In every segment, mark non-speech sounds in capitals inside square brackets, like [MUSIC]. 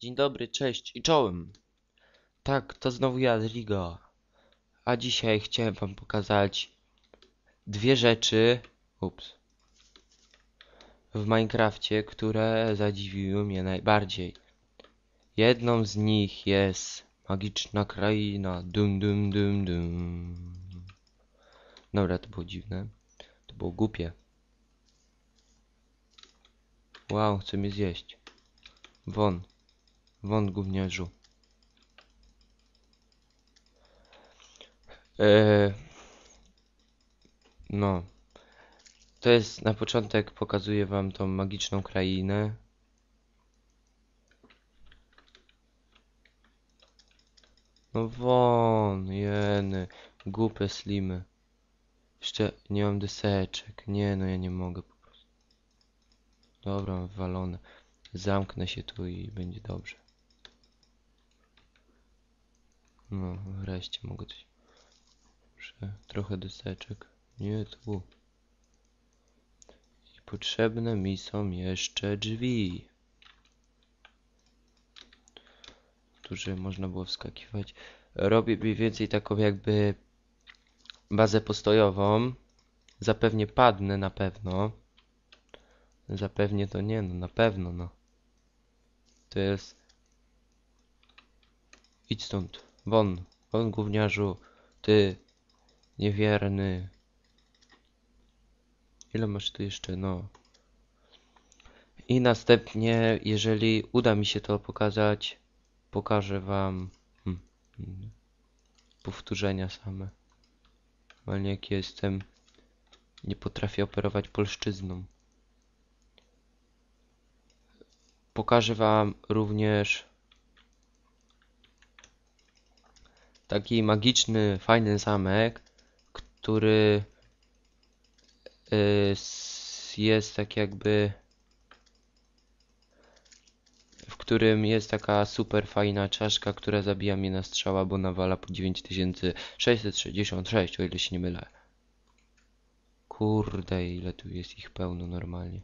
Dzień dobry, cześć i czołem. Tak, to znowu ja, Rigo. A dzisiaj chciałem wam pokazać dwie rzeczy, ups, w Minecrafcie, które zadziwiły mnie najbardziej. Jedną z nich jest magiczna kraina, dum dum dum dum. Dobra, to było dziwne. To było głupie. Wow, chce mnie zjeść. Won. Won, gówniarzu. Eee, no. To jest na początek pokazuję wam tą magiczną krainę. No won, jeny, głupie slimy. Jeszcze nie mam deseczek. Nie no, ja nie mogę po prostu. Dobra, mam. Zamknę się tu i będzie dobrze. No, wreszcie mogę coś. Muszę trochę deseczek. Nie tu. I potrzebne mi są jeszcze drzwi. Które można było wskakiwać. Robię mniej więcej taką jakby bazę postojową. Zapewnie padnę na pewno. Zapewnie to nie, no na pewno, no. To jest... Idź stąd. Won. Won, gówniarzu. Ty. Niewierny. Ile masz tu jeszcze? No. I następnie, jeżeli uda mi się to pokazać, pokażę wam hmm, powtórzenia same. Ale jak jestem, nie potrafię operować polszczyzną. Pokażę wam również taki magiczny, fajny zamek, który y, jest tak jakby w którym jest taka super fajna czaszka, która zabija mnie na strzała, bo nawala po 9666, o ile się nie mylę. Kurde, ile tu jest ich pełno normalnie.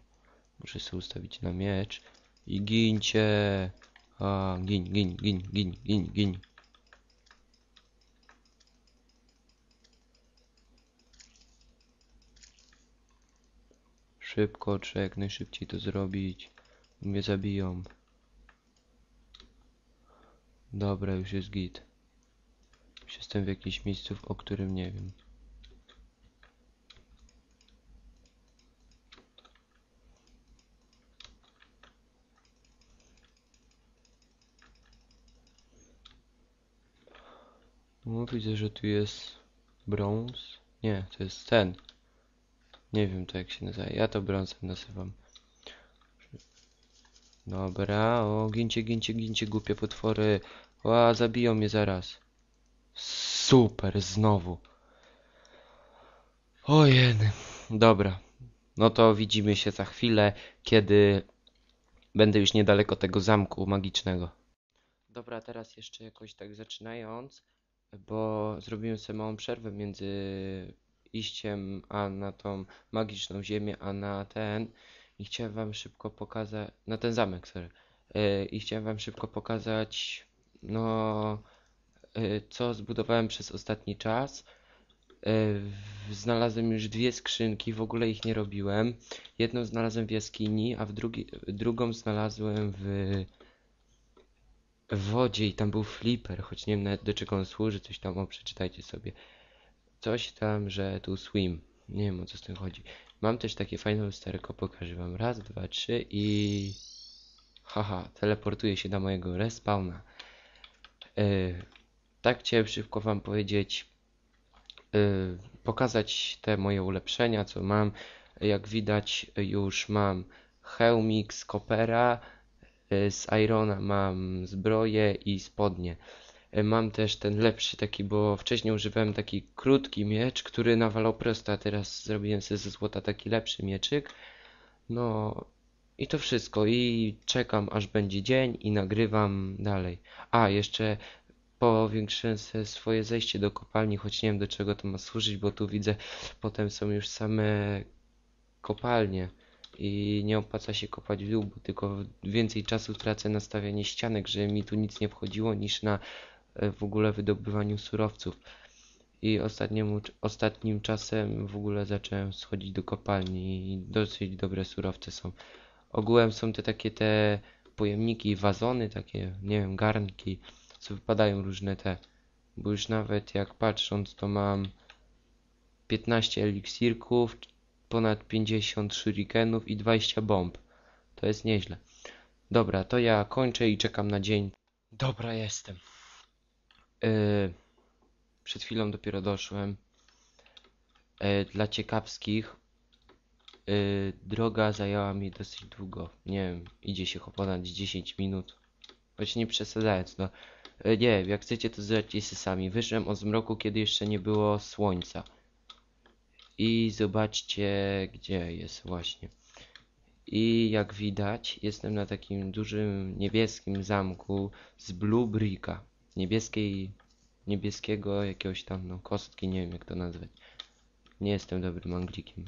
Muszę sobie ustawić na miecz. I gincie. A, gin, gin, gin, gin, gin, gin. Szybko, jak najszybciej to zrobić. Mnie zabiją. Dobra, już jest git. Już jestem w jakimś miejscu, o którym nie wiem. No widzę, że tu jest brąz. Nie, to jest ten. Nie wiem to jak się nazywa. Ja to brązem nazywam. Dobra, o, gincie, gincie, gincie, głupie potwory. Ła, zabiją mnie zaraz. Super, znowu. Ojeny. Dobra. No to widzimy się za chwilę, kiedy będę już niedaleko tego zamku magicznego. Dobra, teraz jeszcze jakoś tak zaczynając, bo zrobiłem sobie małą przerwę między iściem a na tą magiczną ziemię, a na ten i chciałem wam szybko pokazać, na ten zamek, sorry. Yy, I chciałem wam szybko pokazać, no, yy, co zbudowałem przez ostatni czas. Yy, znalazłem już dwie skrzynki, w ogóle ich nie robiłem. Jedną znalazłem w jaskini, a w drugi, drugą znalazłem w, w wodzie i tam był flipper, choć nie wiem nawet do czego on służy, coś tam, o przeczytajcie sobie. Coś tam, że tu swim. Nie wiem o co z tym chodzi. Mam też takie fajne lusterko, pokażę wam. Raz, dwa, trzy i... Haha, teleportuję się do mojego respawna. Yy, tak chciałem szybko wam powiedzieć, yy, pokazać te moje ulepszenia, co mam. Jak widać już mam hełmik z kopera, yy, z irona mam zbroję i spodnie. Yy, mam też ten lepszy taki, bo wcześniej używałem taki krótki miecz, który nawalał prosto, a teraz zrobiłem sobie ze złota taki lepszy mieczyk. No i to wszystko i czekam aż będzie dzień i nagrywam dalej. A, jeszcze powiększyłem sobie swoje zejście do kopalni, choć nie wiem do czego to ma służyć, bo tu widzę potem są już same kopalnie i nie opłaca się kopać w dół, bo tylko więcej czasu tracę na stawianie ścianek, żeby mi tu nic nie wchodziło niż na e, w ogóle wydobywaniu surowców. I ostatnim czasem w ogóle zacząłem schodzić do kopalni i dosyć dobre surowce są. Ogółem są te takie te pojemniki, wazony, takie, nie wiem, garnki, co wypadają różne te. Bo już nawet jak patrząc, to mam 15 eliksirków, ponad 50 shurikenów i 20 bomb. To jest nieźle. Dobra, to ja kończę i czekam na dzień. Dobra, jestem. Yy, przed chwilą dopiero doszłem. Yy, dla ciekawskich, yy, droga zajęła mi dosyć długo. Nie wiem, idzie się ponad 10 minut. Choć nie przesadzając, no. Nie wiem, jak chcecie to zlecicie sami. Wyszłem o zmroku, kiedy jeszcze nie było słońca. I zobaczcie, gdzie jest właśnie. I jak widać, jestem na takim dużym niebieskim zamku z Blue Bricka. Niebieskiej, niebieskiego jakiegoś tam, no kostki, nie wiem jak to nazwać. Nie jestem dobrym Anglikiem.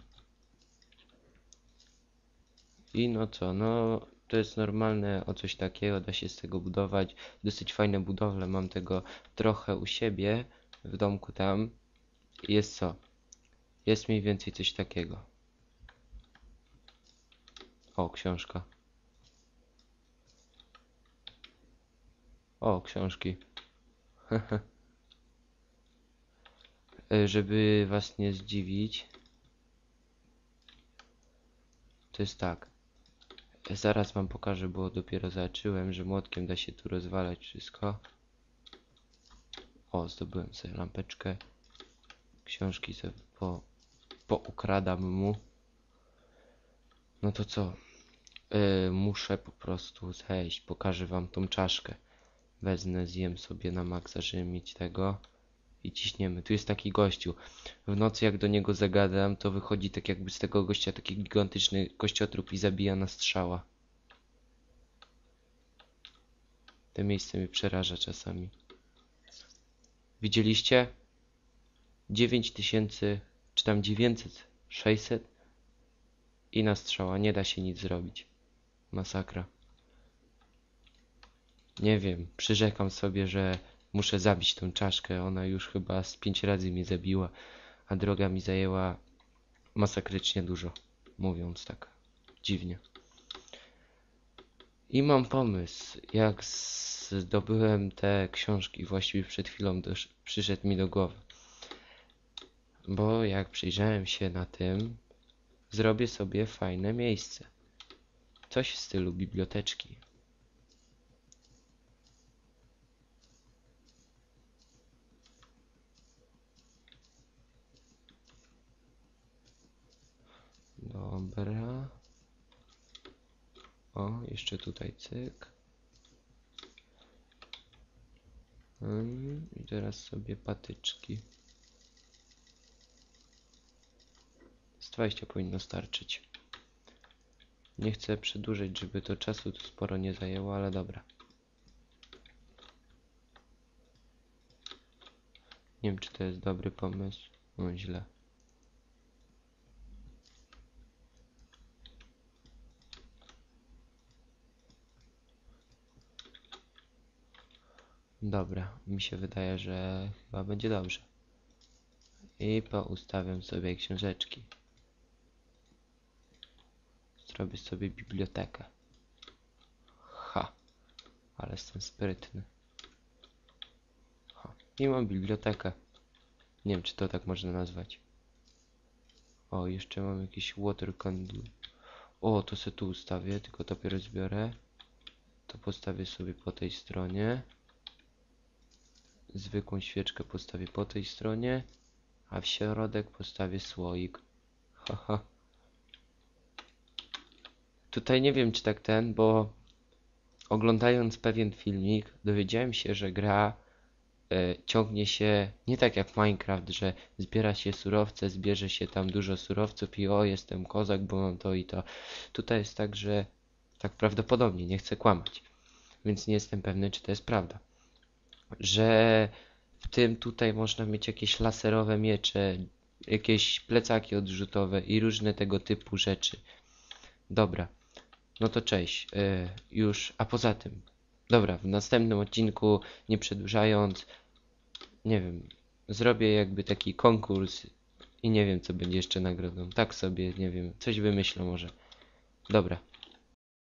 I no co, no to jest normalne o coś takiego, da się z tego budować. Dosyć fajne budowle, mam tego trochę u siebie, w domku tam. Jest co? Jest mniej więcej coś takiego. O, książka. O, książki. [LAUGHS] E, Żeby was nie zdziwić. To jest tak. Zaraz wam pokażę, bo dopiero zacząłem, że młotkiem da się tu rozwalać wszystko. O, zdobyłem sobie lampeczkę. Książki sobie po, poukradam mu. No to co? Yy, muszę po prostu zejść. Pokażę wam tą czaszkę. Wezmę, zjem sobie na maksa, żeby mieć tego. I ciśniemy. Tu jest taki gościu. W nocy jak do niego zagadam, to wychodzi tak jakby z tego gościa taki gigantyczny kościotrup i zabija na strzała. To miejsce mnie przeraża czasami. Widzieliście? 9000, czy tam 900, 600 i na strzała. Nie da się nic zrobić. Masakra. Nie wiem, przyrzekam sobie, że muszę zabić tą czaszkę. Ona już chyba z pięć razy mnie zabiła, a droga mi zajęła masakrycznie dużo, mówiąc tak dziwnie. I mam pomysł, jak zdobyłem te książki, właściwie przed chwilą dosz, przyszedł mi do głowy. Bo jak przyjrzałem się na tym, zrobię sobie fajne miejsce. Coś w stylu biblioteczki. Dobra. O, jeszcze tutaj cyk. Mm, I teraz sobie patyczki. Z 20 powinno starczyć. Nie chcę przedłużyć, żeby to czasu tu sporo nie zajęło, ale dobra. Nie wiem, czy to jest dobry pomysł. No źle. Dobra, mi się wydaje, że chyba będzie dobrze. I poustawiam sobie książeczki. Zrobię sobie bibliotekę. Ha, ale jestem sprytny. Ha, i mam bibliotekę. Nie wiem, czy to tak można nazwać. O, jeszcze mam jakiś water candle. O, to sobie tu ustawię, tylko dopiero zbiorę. To postawię sobie po tej stronie. Zwykłą świeczkę postawię po tej stronie, a w środek postawię słoik. Haha. Tutaj nie wiem czy tak ten, bo oglądając pewien filmik dowiedziałem się, że gra e, ciągnie się nie tak jak Minecraft, że zbiera się surowce, zbierze się tam dużo surowców i o jestem kozak, bo mam to i to. Tutaj jest tak, że tak prawdopodobnie, nie chcę kłamać, więc nie jestem pewny czy to jest prawda że w tym tutaj można mieć jakieś laserowe miecze, jakieś plecaki odrzutowe i różne tego typu rzeczy. Dobra. No to cześć. Y, już, a poza tym. Dobra, w następnym odcinku, nie przedłużając, nie wiem, zrobię jakby taki konkurs i nie wiem, co będzie jeszcze nagrodą. Tak sobie, nie wiem, coś wymyślę może. Dobra,